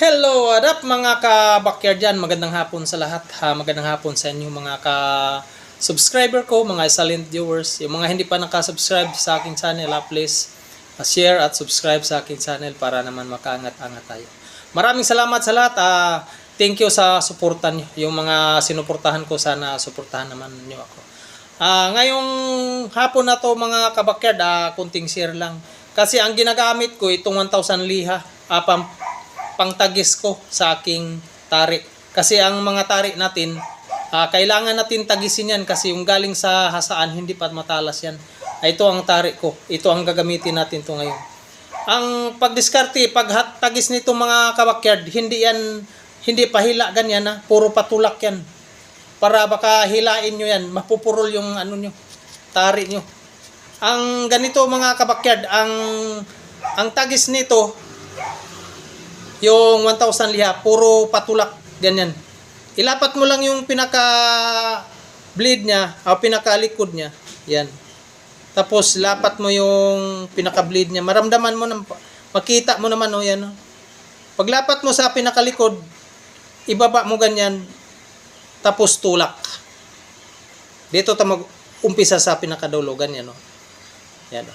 Hello, what up mga ka-backyard dyan? Magandang hapon sa lahat. Ha? Magandang hapon sa inyo mga ka-subscriber ko, mga silent viewers. Yung mga hindi pa nakasubscribe sa aking channel, ha, please uh, share at subscribe sa aking channel para naman makaangat-angat tayo. Maraming salamat sa lahat. ah. thank you sa suportan nyo. Yung mga sinuportahan ko, sana suportahan naman nyo ako. Ah, ngayong hapon na to mga kabakyard, ah, kunting share lang. Kasi ang ginagamit ko itong 1,000 liha, pang, pangtagis ko sa aking tari. Kasi ang mga tari natin, ah, kailangan natin tagisin yan kasi yung galing sa hasaan, hindi pa matalas yan. Ah, ito ang tari ko. Ito ang gagamitin natin to ngayon. Ang pagdiskarte, pag tagis nito mga kabakyard, hindi yan, hindi pahila ganyan na, puro patulak yan para baka hilain nyo yan, mapupurol yung ano nyo, tari nyo. Ang ganito mga kabakyard, ang ang tagis nito, yung 1,000 liha, puro patulak, ganyan. Ilapat mo lang yung pinaka bleed niya, o pinaka likod niya, yan. Tapos lapat mo yung pinaka bleed niya, maramdaman mo na, makita mo naman, oh, yan. Oh. Paglapat mo sa pinakalikod, ibaba mo ganyan, tapos tulak. Dito ta mag-umpisa sa pinakadulo, ganyan, no? Yan, no?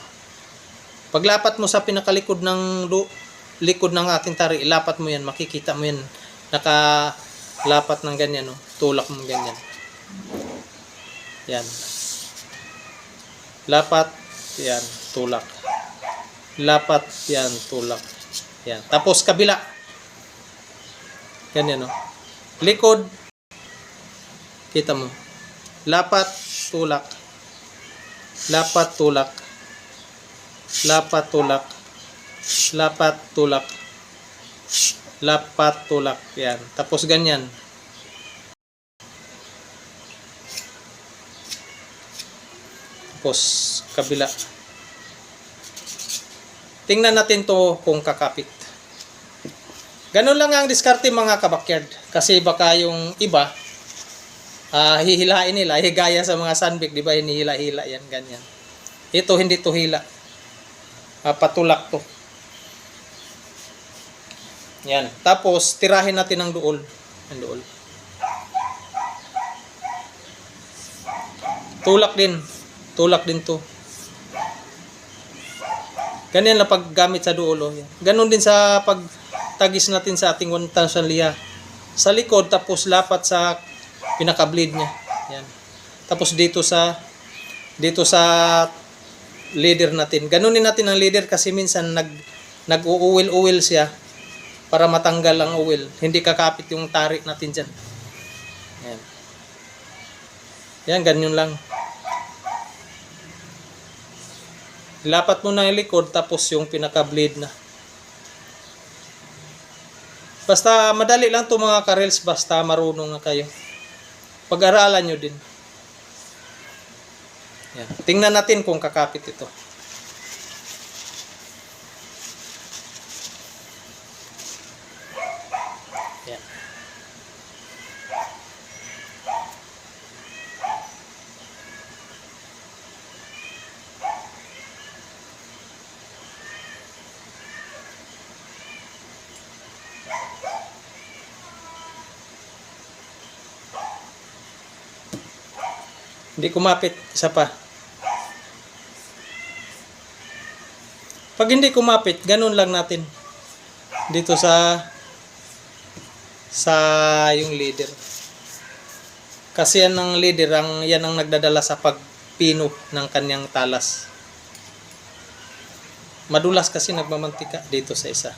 Paglapat mo sa pinakalikod ng likod ng ating tari, ilapat mo yan, makikita mo yan, nakalapat ng ganyan, no? Tulak mo ganyan. Yan. Lapat, yan, tulak. Lapat, yan, tulak. Yan. Tapos kabila. Ganyan, no? Likod, Kita mo. Lapat, tulak. Lapat, tulak. Lapat, tulak. Lapat, tulak. Lapat, tulak. Yan. Tapos ganyan. Tapos kabila. Tingnan natin to kung kakapit. Ganun lang ang diskarte mga kabakyard. Kasi baka yung iba, ah hihilain nila, higaya sa mga sunbik, di ba, hinihila-hila yan, ganyan. Ito, hindi to hila. Ah, patulak to. Yan. Tapos, tirahin natin ang duol. Ang duol. Tulak din. Tulak din to. Ganyan lang paggamit sa duol. Oh. Ganon din sa pagtagis natin sa ating 1,000 liha. Sa likod, tapos lapat sa pinaka-bleed niya. Yan. Tapos dito sa dito sa leader natin. Ganunin natin ang leader kasi minsan nag nag-uuwil-uwil siya para matanggal ang uwil. Hindi kakapit yung tarik natin diyan. Yan. Yan, ganyan lang. Lapat mo na yung likod tapos yung pinaka-bleed na. Basta madali lang to mga karels basta marunong na kayo. Pag-aralan nyo din. Yan. Tingnan natin kung kakapit ito. Hindi kumapit. Isa pa. Pag hindi kumapit, ganun lang natin. Dito sa sa yung leader. Kasi yan ang leader, ang, yan ang nagdadala sa pagpino ng kanyang talas. Madulas kasi nagmamantika dito sa isa.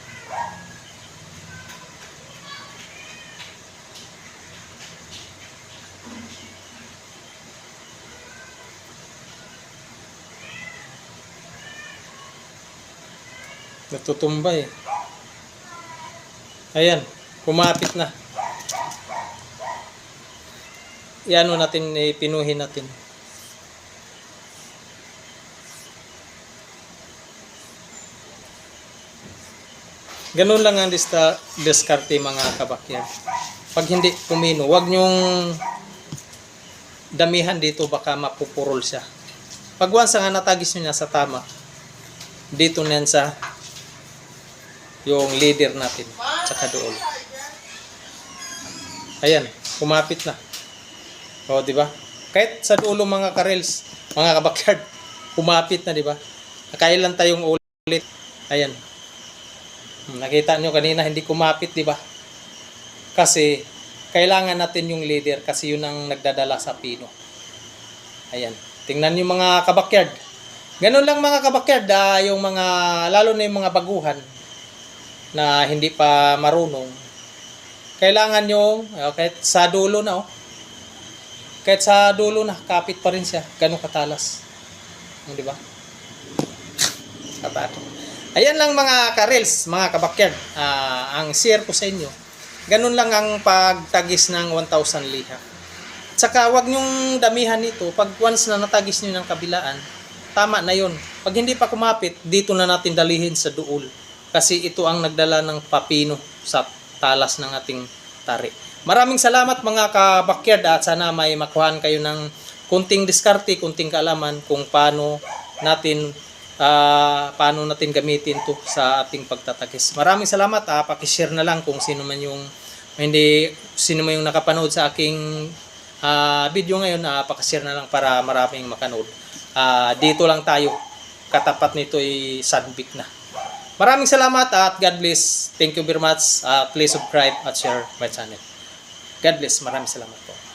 Natutumba eh. Ayan, kumapit na. Iano natin, eh, pinuhin natin. Ganun lang ang lista, diskarte mga kabakyan. Pag hindi pumino, wag nyong damihan dito baka mapupurol siya. Pag once nga natagis nyo niya sa tama, dito niyan sa yung leader natin, tsaka doon. Ayan, kumapit na. O, di ba? Kahit sa dulo mga karels, mga kabakyard, kumapit na, di ba? Nakailan tayong ulit. Ayan. Nakita nyo kanina, hindi kumapit, di ba? Kasi, kailangan natin yung leader kasi yun ang nagdadala sa pino. Ayan. Tingnan yung mga kabakyard. Ganun lang mga kabakyard, ah, yung mga, lalo na yung mga baguhan na hindi pa marunong. Kailangan nyo, ah, kahit sa dulo na, oh, kahit sa dulo na, kapit pa rin siya. Ganun katalas. Di ba? Kabato. Ayan lang mga karels, mga kabakyard. Ah, ang share ko sa inyo. Ganun lang ang pagtagis ng 1,000 liha. Tsaka wag nyong damihan nito. Pag once na natagis nyo ng kabilaan, tama na yon. Pag hindi pa kumapit, dito na natin dalihin sa duol. Kasi ito ang nagdala ng papino sa talas ng ating tari. Maraming salamat mga kabakyard at sana may makuhaan kayo ng kunting diskarte, kunting kaalaman kung paano natin ah, paano natin gamitin to sa ating pagtatagis. Maraming salamat. Ah, paki-share na lang kung sino man yung hindi sino man yung nakapanood sa aking ah, video ngayon, uh, pakishare na lang para maraming makanood. Ah, dito lang tayo. Katapat nito ay Sunbik na. Maraming salamat at God bless. Thank you very much. Ah, please subscribe at share my channel. God bless. Maraming salamat po.